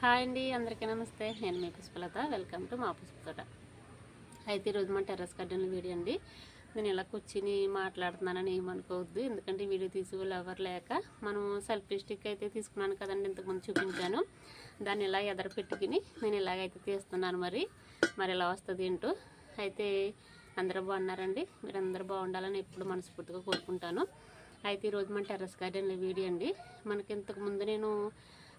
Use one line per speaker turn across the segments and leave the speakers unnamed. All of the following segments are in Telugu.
హాయ్ అండి అందరికీ నమస్తే. నేను మీ పుష్పలత. వెల్కమ్ టు మా పుష్పతోట. అయితే ఈరోజు మా టెర్రస్ గార్డెన్ వీడియో అండి. నేను ఇలా కూర్చుని మాట్లాడుతున్నానని ఏమనుకోవద్దు. ఎందుకంటే వీడియో తీసి ఎవరు లేక మనం సెల్ఫీ స్టిక్ అయితే తీసుకున్నాను కదండి ఇంతకుముందు చూపించాను. దాన్ని ఇలా ఎదర పెట్టుకుని నేను ఇలాగైతే తీస్తున్నాను మరి. మరి ఎలా వస్తుంది ఏంటో. అయితే అందరూ బాగున్నారండి. మీరు అందరూ బాగుండాలని ఎప్పుడు మనస్ఫూర్తిగా కోరుకుంటాను. అయితే ఈరోజు మన టెర్రస్ గార్డెన్ వీడియో అండి. మనకి ఇంతకుముందు నేను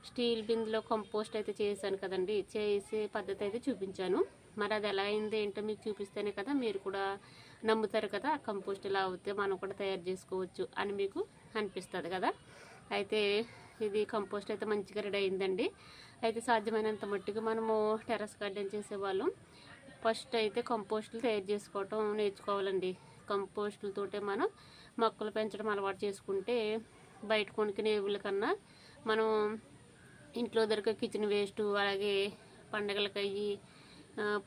స్టీల్ బిందులో కంపోస్ట్ అయితే చేశాను కదండి. చేసే పద్ధతి అయితే చూపించాను. మరి అది ఎలా అయింది ఏంటో మీకు చూపిస్తేనే కదా మీరు కూడా నమ్ముతారు కదా కంపోస్ట్ ఇలా అవుతే మనం కూడా తయారు చేసుకోవచ్చు అని మీకు అనిపిస్తుంది కదా. అయితే ఇది కంపోస్ట్ అయితే మంచిగా రెడీ అయిందండి. అయితే సాధ్యమైనంత మట్టుకు మనము టెర్రస్ గార్డెన్ చేసేవాళ్ళం. ఫస్ట్ అయితే కంపోస్టులు తయారు చేసుకోవటం నేర్చుకోవాలండి. కంపోస్టులతోటే మనం మొక్కలు పెంచడం అలవాటు చేసుకుంటే బయట కొనుక్కునే ఎరువుల కన్నా మనం ఇంట్లో దొరికే కిచెన్ వేస్ట్ అలాగే పండగలకు అయ్యి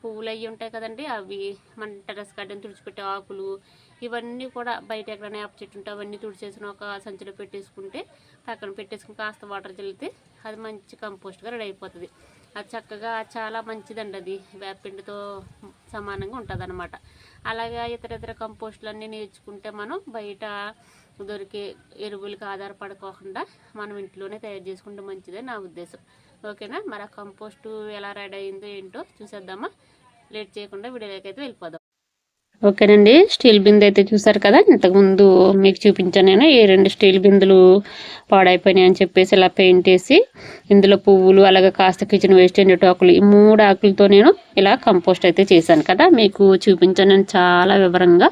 పువ్వులు అవి ఉంటాయి కదండి అవి మన టెరస్ గార్డెన్ తుడిచిపెట్టే ఆకులు ఇవన్నీ కూడా బయట ఎక్కడైనా వేప చెట్టు ఉంటే అవన్నీ తుడిచేసిన ఒక సంచిలో పెట్టేసుకుంటే పక్కన పెట్టేసుకుని కాస్త వాటర్ చల్లితే అది మంచి కంపోస్ట్గా రెడీ అయిపోతుంది. అది చక్కగా చాలా మంచిదండి అది. వేపిండితో సమానంగా ఉంటుంది అలాగే ఇతర ఇతర కంపోస్టులన్నీ నేర్చుకుంటే మనం బయట దొరికే ఎరువులకు ఆధారపడుకోకుండా మనం ఇంట్లోనే తయారు చేసుకుంటే మంచిదే నా ఉద్దేశం. ఓకేనా? మరి ఆ కంపోస్టు ఎలా రెడీ అయిందో ఏంటో చూసేద్దామా? లేట్ చేయకుండా వీడియోలోకి అయితే వెళ్ళిపోదాం. ఓకేనండి. స్టీల్ బిందె అయితే చూసారు కదా? ఇంతకుముందు మీకు చూపించాను నేను. ఈ రెండు స్టీల్ బిందులు పాడైపోయినాయి అని చెప్పేసి ఇలా పెయింట్ వేసి ఇందులో పువ్వులు అలాగే కాస్త కిచెన్ వేస్ట్ ఎండు ఆకులు ఈ మూడు ఆకులతో నేను ఇలా కంపోస్ట్ అయితే చేశాను కదా? మీకు చూపించాను నేను చాలా వివరంగా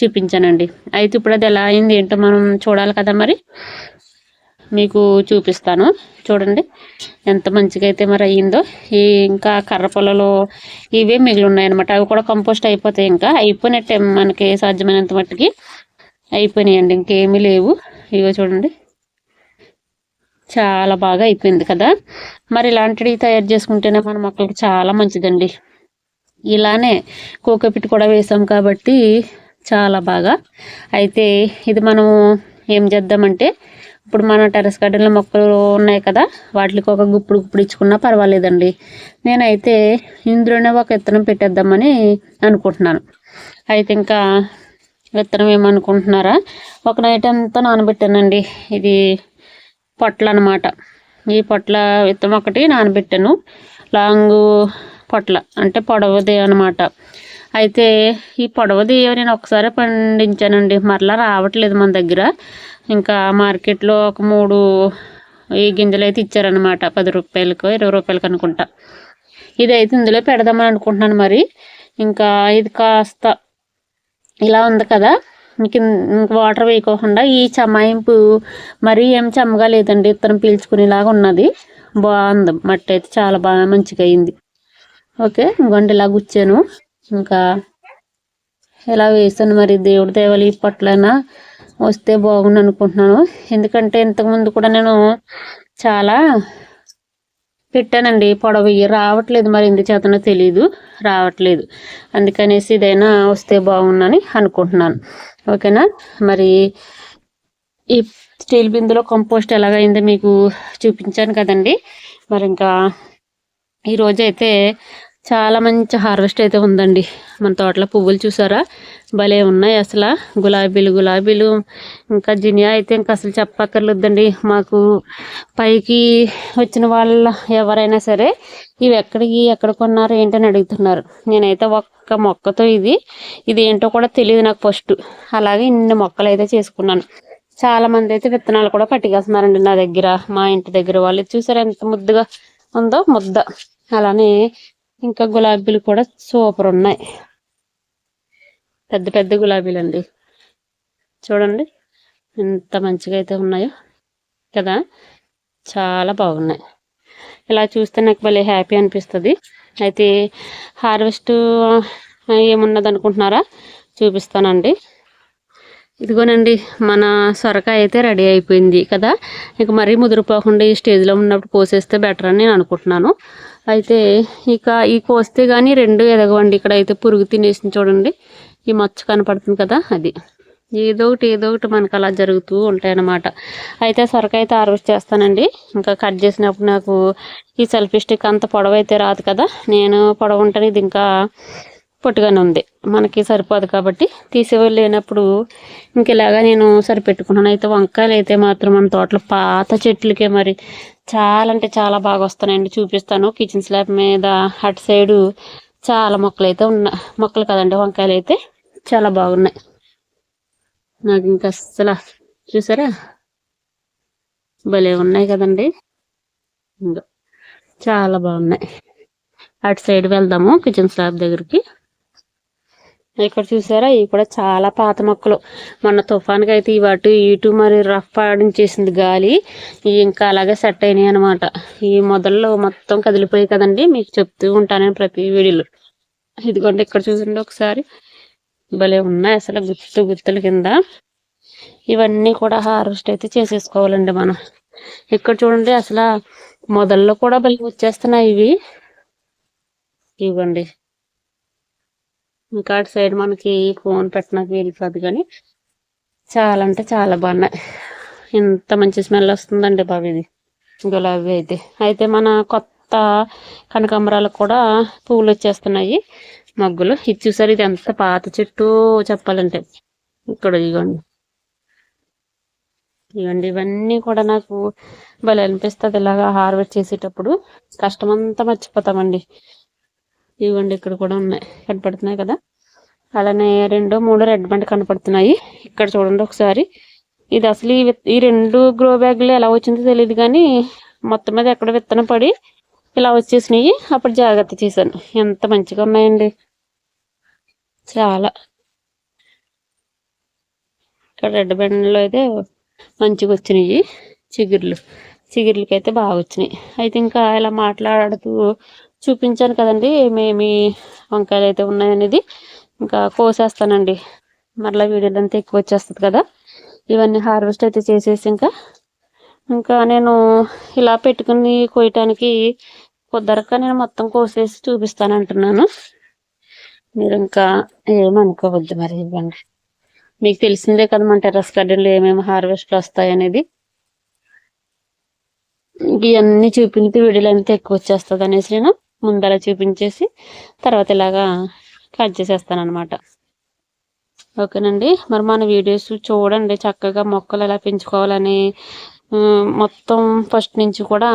చూపించానండి. అయితే ఇప్పుడు అది ఎలా అయింది ఏంటో మనం చూడాలి కదా మరి? మీకు చూపిస్తాను. చూడండి. ఎంత మంచిగా అయితే మరి అయ్యిందో. ఈ ఇంకా కర్ర పొలలు ఇవే మిగిలి ఉన్నాయన్నమాట అవి కూడా కంపోస్ట్ అయిపోతాయి ఇంకా. అయిపోయినట్టే మనకి సాధ్యమైనంత మట్టుకి. అయిపోయినాయండి. ఇంకేమీ లేవు. ఇవో చూడండి. చాలా బాగా అయిపోయింది కదా. మరి ఇలాంటివి తయారు చేసుకుంటేనే మన మొక్కలకి చాలా మంచిదండి. ఇలానే కోకోపిట్ కూడా వేసాం కాబట్టి చాలా బాగా. అయితే ఇది మనము ఏం చేద్దామంటే ఇప్పుడు మన టెర్రస్ గార్డెన్లో మొక్కలు ఉన్నాయి కదా వాటికి ఒక గుప్పుడు గుప్పుడు ఇచ్చుకున్నా పర్వాలేదండి. నేనైతే ఇందులోనే ఒక విత్తనం పెట్టేద్దామని అనుకుంటున్నాను. అయితే ఇంకా విత్తనం ఏమనుకుంటున్నారా? ఒక నైట్ అంతా నానబెట్టానండి. ఇది పొట్ల అనమాట ఈ పొట్ల విత్తనం ఒకటి నానబెట్టాను. లాంగ్ పొట్ల అంటే పొడవది అనమాట. అయితే ఈ పొడవది నేను ఒకసారి పండించానండి. మరలా రావట్లేదు మన దగ్గర. ఇంకా మార్కెట్లో ఒక మూడు ఈ గింజలు అయితే ఇచ్చారనమాట పది రూపాయలకు ఇరవై రూపాయలకు అనుకుంటా. ఇది అయితే ఇందులో పెడదామని అనుకుంటున్నాను మరి. ఇంకా ఇది కాస్త ఇలా ఉంది కదా. ఇంక ఇంక వాటర్ వేయకోకుండా ఈ చమాయింపు మరీ ఏం చెమ్మగా లేదండి. ఇత్తనం పీల్చుకునేలాగా ఉన్నది. బాగుంది. మట్టి అయితే చాలా బాగా మంచిగా అయింది. ఓకే ఇంకొండి ఇలా గుచ్చాను. ఇంకా ఇలా వేసాను మరి దేవుడి దేవాలి ఇప్పట్లైనా వస్తే బాగుండు అనుకుంటున్నాను ఎందుకంటే ఇంతకుముందు కూడా నేను చాలా పెట్టానండి. పొడవు రావట్లేదు మరి ఎందు చేతనో తెలియదు రావట్లేదు. అందుకనేసి ఇదైనా వస్తే బాగుందని అనుకుంటున్నాను. ఓకేనా? మరి ఈ స్టీల్ బిందులో కంపోస్ట్ ఎలాగైందో మీకు చూపించాను కదండి. మరి ఇంకా ఈరోజు అయితే చాలా మంచి హార్వెస్ట్ అయితే ఉందండి. మన తోటలో పువ్వులు చూసారా? భలే ఉన్నాయి అసలు. గులాబీలు గులాబీలు ఇంకా జినియా అయితే ఇంకా అసలు చెప్పక్కర్లేదండి. మాకు పైకి వచ్చిన వాళ్ళ ఎవరైనా సరే ఇవి ఎక్కడికి ఎక్కడ కొన్నారు ఏంటని అడుగుతున్నారు. నేనైతే ఒక్క మొక్కతో ఇది ఇది ఏంటో కూడా తెలియదు నాకు ఫస్ట్. అలాగే ఇన్ని మొక్కలు అయితే చేసుకున్నాను. చాలా మంది అయితే విత్తనాలు కూడా పట్టుకేస్తున్నారండి నా దగ్గర. మా ఇంటి దగ్గర వాళ్ళు చూసారా ఎంత ముద్దుగా ఉందో? ముద్ద. అలానే ఇంకా గులాబీలు కూడా సూపర్ ఉన్నాయి. పెద్ద పెద్ద గులాబీలు అండి చూడండి ఎంత మంచిగా అయితే ఉన్నాయో కదా? చాలా బాగున్నాయి. ఇలా చూస్తే నాకు భలే హ్యాపీ అనిపిస్తుంది. అయితే హార్వెస్ట్ ఏమున్నది అనుకుంటున్నారా చూపిస్తానండి. ఇదిగోనండి మన సొరకాయ అయితే రెడీ అయిపోయింది కదా? ఇక మరీ ముదిరిపోకుండా ఈ స్టేజ్లో ఉన్నప్పుడు కోసేస్తే బెటర్ అని నేను అనుకుంటున్నాను. అయితే ఇక ఈ కోస్తే కానీ రెండు ఎదగవండి. ఇక్కడ అయితే పురుగు తినేసింది చూడండి. ఈ మచ్చ కనపడుతుంది కదా అది. ఏదో ఒకటి ఏదో ఒకటి మనకు అలా జరుగుతూ ఉంటాయి అన్నమాట అయితే సొరకాయ అయితే హార్వెస్ట్ చేస్తానండి. ఇంకా కట్ చేసినప్పుడు నాకు ఈ సెల్ఫీ స్టిక్ అంత పొడవు అయితే రాదు కదా. నేను పొడవు ఉంటాను ఇది ఇంకా పొట్టుగానే ఉంది. మనకి సరిపోదు కాబట్టి తీసేవాళ్ళు లేనప్పుడు ఇంక ఇలాగా నేను సరిపెట్టుకున్నాను. అయితే వంకాయలు అయితే మాత్రం మన తోటలో పాత చెట్లకే మరి చాలా అంటే చాలా బాగా వస్తున్నాయండి చూపిస్తాను. కిచెన్ స్లాబ్ మీద అటు సైడు చాలా మొక్కలు అయితే ఉన్నాయి మొక్కలు కదండి వంకాయలు అయితే చాలా బాగున్నాయి. నాకు ఇంకా అస్సలు చూసారా? భలే ఉన్నాయి కదండి. ఇంకా చాలా బాగున్నాయి. అటు సైడ్ వెళ్దాము కిచెన్ స్లాబ్ దగ్గరికి. ఇక్కడ చూసారా? ఇవి కూడా చాలా పాత మొక్కలు. మొన్న తుఫాన్కి అయితే ఈ వాటి ఇటు మరి రఫ్ ఆడించేసింది గాలి. ఇవి ఇంకా అలాగే సెట్ అయినాయి అనమాట ఈ మొదల్లో మొత్తం కదిలిపోయాయి కదండి. మీకు చెప్తూ ఉంటాను ప్రతి వీడియోలో. ఇదిగోండి ఇక్కడ చూసండి ఒకసారి. భలే ఉన్నాయి అసలు గుత్తు గుత్తుల కింద. ఇవన్నీ కూడా హార్వెస్ట్ అయితే చేసేసుకోవాలండి మనం. ఇక్కడ చూడండి అసలు మొదల్లో కూడా భలే వచ్చేస్తున్నాయి ఇవి. ఇవ్వండి. ఇంకా అటు సైడ్ మనకి ఫోన్ పెట్టడానికి వీలు కాదు కానీ చాలా అంటే చాలా బాగున్నాయి. ఎంత మంచి స్మెల్ వస్తుందండి బాబు ఇది. గులాబీ అయితే. అయితే మన కొత్త కనకాంబరాలకు కూడా పువ్వులు వచ్చేస్తున్నాయి. మగ్గులు. ఇది చూసారు ఇది ఎంత పాత చెట్టు చెప్పాలంటే. ఇక్కడ ఇదిగోండి ఇవ్వండి ఇవన్నీ కూడా నాకు భలే అనిపిస్తుంది. ఇలాగా హార్వెస్ట్ చేసేటప్పుడు కష్టమంతా మర్చిపోతామండి. ఇవ్వండి ఇక్కడ కూడా ఉన్నాయి. కనపడుతున్నాయి కదా? అలానే రెండు మూడు రెడ్ బండ్ కనపడుతున్నాయి. ఇక్కడ చూడండి ఒకసారి. ఇది అసలు ఈ రెండు గ్రో బ్యాగ్లు ఎలా వచ్చిందో తెలియదు కానీ మొత్తం మీద ఎక్కడ విత్తనం పడి ఇలా వచ్చేసినాయి. అప్పుడు జాగ్రత్త చేశాను. ఎంత మంచిగా ఉన్నాయండి. చాలా. ఇక్కడ రెడ్ బెండలో అయితే మంచిగా వచ్చినాయి. చిగుర్లు. చిగుర్లకి అయితే బాగా వచ్చినాయి అయితే ఇంకా ఇలా మాట్లాడుతూ చూపించాను కదండి ఏమేమి వంకాయలు అయితే ఉన్నాయనేది. ఇంకా కోసేస్తానండి. మరలా వీడియోలు అంతా ఎక్కువ వచ్చేస్తుంది కదా. ఇవన్నీ హార్వెస్ట్ అయితే చేసేసి ఇంకా. ఇంకా నేను ఇలా పెట్టుకుని కోయటానికి కుదరక నేను మొత్తం కోసేసి చూపిస్తాను అంటున్నాను మీరు ఇంకా ఏమనుకోవద్దు మరి ఇవ్వండి. మీకు తెలిసిందే కదా మన టెర్రస్ గార్డెన్లో ఏమేమి హార్వెస్ట్లు వస్తాయనేది. ఇవన్నీ చూపించి వీడియోలు అంతా ఎక్కువ వచ్చేస్తుంది అనేసి నేను ముందర చూపించేసి తర్వాత ఇలాగా కట్ చేసేస్తాను అనమాట ఓకేనండి. మరి మన వీడియోస్ చూడండి. చక్కగా మొక్కలు ఎలా పెంచుకోవాలని మొత్తం ఫస్ట్ నుంచి కూడా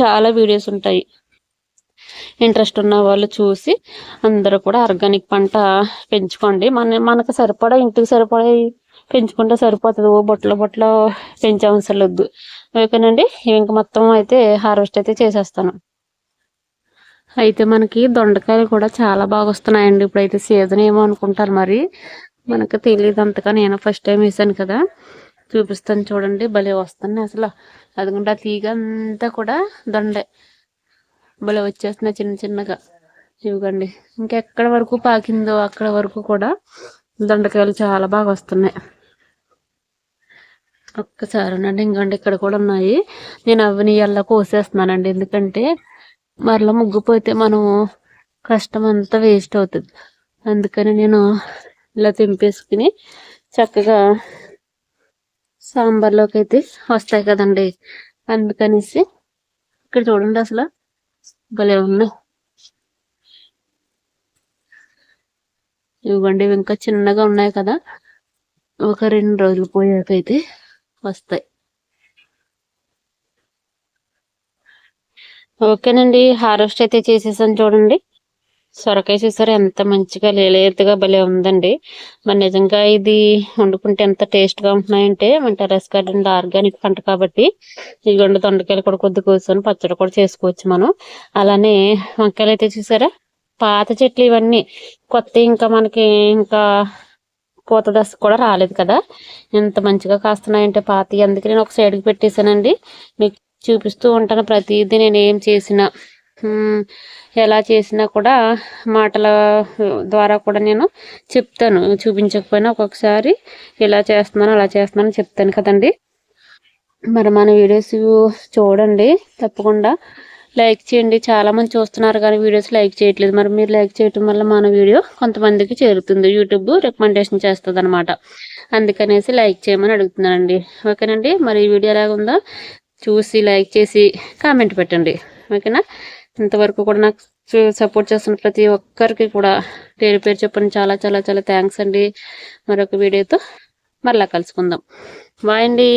చాలా వీడియోస్ ఉంటాయి. ఇంట్రెస్ట్ ఉన్న వాళ్ళు చూసి అందరూ కూడా ఆర్గానిక్ పంట పెంచుకోండి. మన మనకు సరిపడా ఇంటికి సరిపడే పెంచుకుంటే సరిపోతుంది. ఓ బొట్టలో బొట్టలో పెంచే అవసరం లేదు. ఓకేనండి. ఇంక మొత్తం అయితే హార్వెస్ట్ అయితే చేసేస్తాను. అయితే మనకి దొండకాయలు కూడా చాలా బాగా వస్తున్నాయండి. ఇప్పుడైతే సీజన్ ఏమో అనుకుంటారు మరి. మనకు తెలియదు అంతగా. నేను ఫస్ట్ టైం వేసాను కదా. చూపిస్తాను చూడండి. భలే వస్తున్నాయి అసలు. అదిగుండా తీగ అంతా కూడా దొండే. భలే వచ్చేస్తున్నాయి చిన్న చిన్నగా. ఇవ్వండి. ఇంకెక్కడ వరకు పాకిందో అక్కడ వరకు కూడా దొండకాయలు చాలా బాగా వస్తున్నాయి. ఒక్కసారి అండి ఇంకండి ఇక్కడ కూడా ఉన్నాయి. నేను అవని ఎలా కోసేస్తున్నానండి. ఎందుకంటే మరలా ముగ్గుపోతే మనం కష్టం అంతా వేస్ట్ అవుతుంది. అందుకని నేను ఇలా తెంపేసుకుని చక్కగా సాంబార్లోకి అయితే వస్తాయి కదండి. అందుకనేసి ఇక్కడ చూడండి అసలు భలే ఉన్నాయి. ఇవ్వండి ఇంకా చిన్నగా ఉన్నాయి కదా. ఒక రెండు రోజులు పోయాకైతే వస్తాయి. ఓకేనండి హార్వెస్ట్ అయితే చేసేసాను చూడండి. సొరకాయ చూసారు ఎంత మంచిగా లేలేదుగా భలే ఉందండి. మరి నిజంగా ఇది వండుకుంటే ఎంత టేస్ట్గా ఉంటున్నాయంటే మన టెరస్ గార్డెన్ ఆర్గానిక్ పంట కాబట్టి ఇదిగోండి దొండకాయలు కూడా కొద్ది కూర్చొని పచ్చడి కూడా చేసుకోవచ్చు మనం. అలానే వంకాయలు అయితే చూసారా పాత చెట్లు ఇవన్నీ కొత్త ఇంకా మనకి ఇంకా పూత దశ కూడా రాలేదు కదా. ఎంత మంచిగా కాస్తున్నాయంటే పాత. అందుకే నేను ఒక సైడ్కి పెట్టేశానండి. మీకు చూపిస్తూ ఉంటాను ప్రతిదీ నేను ఏం చేసినా. ఎలా చేసినా కూడా మాటల ద్వారా కూడా నేను చెప్తాను. చూపించకపోయినా ఒక్కొక్కసారి ఇలా చేస్తున్నాను అలా చేస్తున్నాను చెప్తాను కదండి. మరి మన వీడియోస్ చూడండి తప్పకుండా. లైక్ చేయండి. చాలామంది చూస్తున్నారు కానీ వీడియోస్ లైక్ చేయట్లేదు. మరి మీరు లైక్ చేయటం వల్ల మన వీడియో కొంతమందికి చేరుతుంది. యూట్యూబ్ రికమెండేషన్ చేస్తుంది అనమాట అందుకనేసి లైక్ చేయమని అడుగుతున్నానండి. ఓకేనండి? మరి ఈ వీడియో ఎలాగుందో చూసి లైక్ చేసి కామెంట్ పెట్టండి. ఓకేనా? ఇంతవరకు కూడా నాకు సపోర్ట్ చేస్తున్న ప్రతి ఒక్కరికి కూడా పేరు పేరు చెప్పండి చాలా చాలా చాలా థ్యాంక్స్ అండి. మరొక వీడియోతో మరలా కలుసుకుందాం. బాయ్ అండి.